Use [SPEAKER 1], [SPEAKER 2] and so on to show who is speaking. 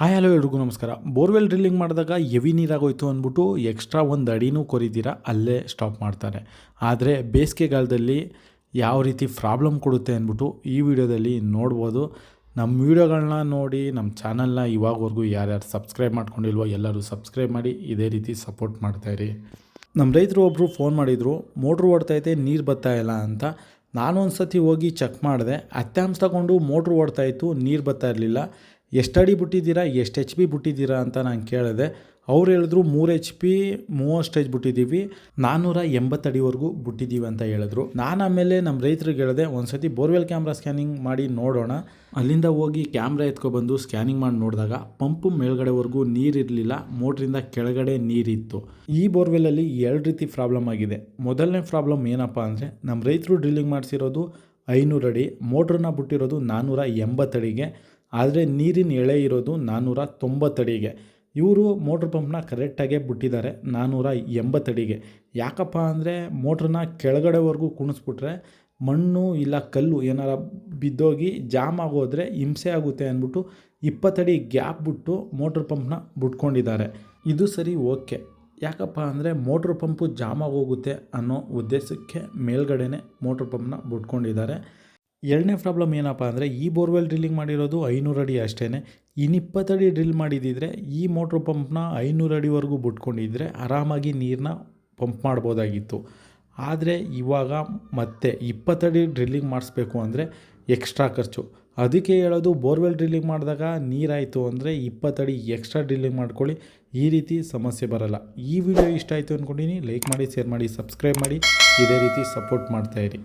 [SPEAKER 1] Hi, hello ಎಲ್ರಿಗೂ ನಮಸ್ಕಾರ. Borewell drilling ಮಾಡಿದಾಗ ಎವಿ ನೀರಾಗೋಯ್ತು ಅಂದ್ಬಿಟ್ಟು ಎಕ್ಸ್ಟ್ರಾ ಒಂದು ಅಡಿನೂ ಕೊರಿದ್ದೀರಾ, ಅಲ್ಲೇ ಸ್ಟಾಪ್ ಮಾಡ್ತಾರೆ. ಆದರೆ ಬೇಸಿಗೆಗಾಲದಲ್ಲಿ ಯಾವ ರೀತಿ ಪ್ರಾಬ್ಲಮ್ ಕೊಡುತ್ತೆ ಅಂದ್ಬಿಟ್ಟು ಈ ವಿಡಿಯೋದಲ್ಲಿ ನೋಡ್ಬೋದು. ನಮ್ಮ ವಿಡಿಯೋಗಳನ್ನ ನೋಡಿ ನಮ್ಮ ಚಾನಲ್ನ ಇವಾಗವರೆಗೂ ಯಾರ್ಯಾರು ಸಬ್ಸ್ಕ್ರೈಬ್ ಮಾಡ್ಕೊಂಡಿಲ್ವೋ ಎಲ್ಲರೂ ಸಬ್ಸ್ಕ್ರೈಬ್ ಮಾಡಿ, ಇದೇ ರೀತಿ ಸಪೋರ್ಟ್ ಮಾಡ್ತಾಯಿರಿ ನಮ್ಮ ರೈತರು ಒಬ್ಬರು ಫೋನ್ ಮಾಡಿದರು, ಮೋಟ್ರ್ ಓಡ್ತೈತೆ ನೀರು ಬರ್ತಾ ಇಲ್ಲ ಅಂತ. ನಾನು ಒಂದು ಸತಿ ಹೋಗಿ ಚೆಕ್ ಮಾಡಿದೆ ಅತ್ಯಾಂಶ ತಗೊಂಡು ಮೋಟ್ರ್ ಓಡ್ತಾಯಿತ್ತು ನೀರು ಬರ್ತಾ ಇರಲಿಲ್ಲ. ಎಷ್ಟು ಅಡಿ ಬಿಟ್ಟಿದ್ದೀರಾ, ಎಷ್ಟು ಎಚ್ ಪಿ ಬಿಟ್ಟಿದ್ದೀರಾ ಅಂತ ನಾನು ಕೇಳಿದೆ. ಅವ್ರು ಹೇಳಿದ್ರು ಮೂರು ಎಚ್ ಪಿ ಮೂವತ್ತು ಸ್ಟೇಜ್ ಬಿಟ್ಟಿದ್ದೀವಿ ನಾನ್ನೂರ ಎಂಬತ್ತಡಿವರೆಗೂ ಬಿಟ್ಟಿದ್ದೀವಿ ಅಂತ ಹೇಳಿದ್ರು. ನಾನು ಆಮೇಲೆ ನಮ್ಮ ರೈತರಿಗೆ ಹೇಳಿದೆ ಒಂದು ಸತಿ ಬೋರ್ವೆಲ್ ಕ್ಯಾಮ್ರಾ ಸ್ಕ್ಯಾನಿಂಗ್ ಮಾಡಿ ನೋಡೋಣ. ಅಲ್ಲಿಂದ ಹೋಗಿ ಕ್ಯಾಮ್ರಾ ಎತ್ಕೊಬಂದು ಸ್ಕ್ಯಾನಿಂಗ್ ಮಾಡಿ ನೋಡಿದಾಗ ಪಂಪು ಮೇಲ್ಗಡೆವರೆಗೂ ನೀರಿರಲಿಲ್ಲ, ಮೋಟ್ರಿಂದ ಕೆಳಗಡೆ ನೀರಿತ್ತು. ಈ ಬೋರ್ವೆಲಲ್ಲಿ ಎರಡು ರೀತಿ ಪ್ರಾಬ್ಲಮ್ ಆಗಿದೆ. ಮೊದಲನೇ ಪ್ರಾಬ್ಲಮ್ ಏನಪ್ಪ ಅಂದರೆ ನಮ್ಮ ರೈತರು ಡ್ರಿಲ್ಲಿಂಗ್ ಮಾಡಿಸಿರೋದು ಐನೂರು ಅಡಿ, ಮೋಟ್ರನ್ನ ಬಿಟ್ಟಿರೋದು ನಾನ್ನೂರ ಎಂಬತ್ತಡಿಗೆ ಆದರೆ ನೀರಿನ ಎಳೆ ಇರೋದು ನಾನ್ನೂರ ತೊಂಬತ್ತಡಿಗೆ ಇವರು ಮೋಟ್ರ್ ಪಂಪ್ನ ಕರೆಕ್ಟಾಗೇ ಬಿಟ್ಟಿದ್ದಾರೆ ನಾನ್ನೂರ ಎಂಬತ್ತಡಿಗೆ ಯಾಕಪ್ಪ ಅಂದರೆ ಮೋಟ್ರನ್ನ ಕೆಳಗಡೆವರೆಗೂ ಕುಣಿಸ್ಬಿಟ್ರೆ ಮಣ್ಣು ಇಲ್ಲ ಕಲ್ಲು ಏನಾರ ಬಿದ್ದೋಗಿ ಜಾಮ್ ಆಗೋದ್ರೆ ಹಿಂಸೆ ಆಗುತ್ತೆ ಅಂದ್ಬಿಟ್ಟು ಇಪ್ಪತ್ತಡಿ ಗ್ಯಾಪ್ ಬಿಟ್ಟು ಮೋಟ್ರ್ ಪಂಪ್ನ ಬಿಟ್ಕೊಂಡಿದ್ದಾರೆ. ಇದು ಸರಿ ಓಕೆ. ಯಾಕಪ್ಪ ಅಂದರೆ ಮೋಟ್ರ್ ಪಂಪು ಜಾಮ್ ಆಗೋಗುತ್ತೆ ಅನ್ನೋ ಉದ್ದೇಶಕ್ಕೆ ಮೇಲ್ಗಡೆನೆ ಮೋಟ್ರ್ ಪಂಪ್ನ ಬಿಟ್ಕೊಂಡಿದ್ದಾರೆ. ಎರಡನೇ ಪ್ರಾಬ್ಲಮ್ ಏನಪ್ಪ ಅಂದರೆ ಈ ಬೋರ್ವೆಲ್ ಡ್ರಿಲ್ಲಿಂಗ್ ಮಾಡಿರೋದು ಐನೂರು ಅಡಿ ಅಷ್ಟೇ ಇನ್ನಿಪ್ಪತ್ತಡಿ ಡ್ರಿಲ್ ಮಾಡಿದ್ದಿದ್ರೆ ಈ ಮೋಟ್ರ್ ಪಂಪ್ನ ಐನೂರು ಅಡಿವರೆಗೂ ಬಿಟ್ಕೊಂಡಿದ್ರೆ ಆರಾಮಾಗಿ ನೀರನ್ನ ಪಂಪ್ ಮಾಡ್ಬೋದಾಗಿತ್ತು. ಆದರೆ ಇವಾಗ ಮತ್ತೆ ಇಪ್ಪತ್ತಡಿ ಡ್ರಿಲ್ಲಿಂಗ್ ಮಾಡಿಸ್ಬೇಕು ಅಂದರೆ ಎಕ್ಸ್ಟ್ರಾ ಖರ್ಚು. ಅದಕ್ಕೆ ಹೇಳೋದು ಬೋರ್ವೆಲ್ ಡ್ರಿಲ್ಲಿಂಗ್ ಮಾಡಿದಾಗ ನೀರಾಯಿತು ಅಂದರೆ ಇಪ್ಪತ್ತಡಿ ಎಕ್ಸ್ಟ್ರಾ ಡ್ರಿಲ್ಲಿಂಗ್ ಮಾಡ್ಕೊಳ್ಳಿ. ಈ ರೀತಿ ಸಮಸ್ಯೆ ಬರಲ್ಲ. ಈ ವಿಡಿಯೋ ಇಷ್ಟ ಆಯಿತು ಅಂದ್ಕೊಂಡಿನಿ ಲೈಕ್ ಮಾಡಿ, ಶೇರ್ ಮಾಡಿ, ಸಬ್ಸ್ಕ್ರೈಬ್ ಮಾಡಿ. ಇದೇ ರೀತಿ ಸಪೋರ್ಟ್ ಮಾಡ್ತಾಯಿರಿ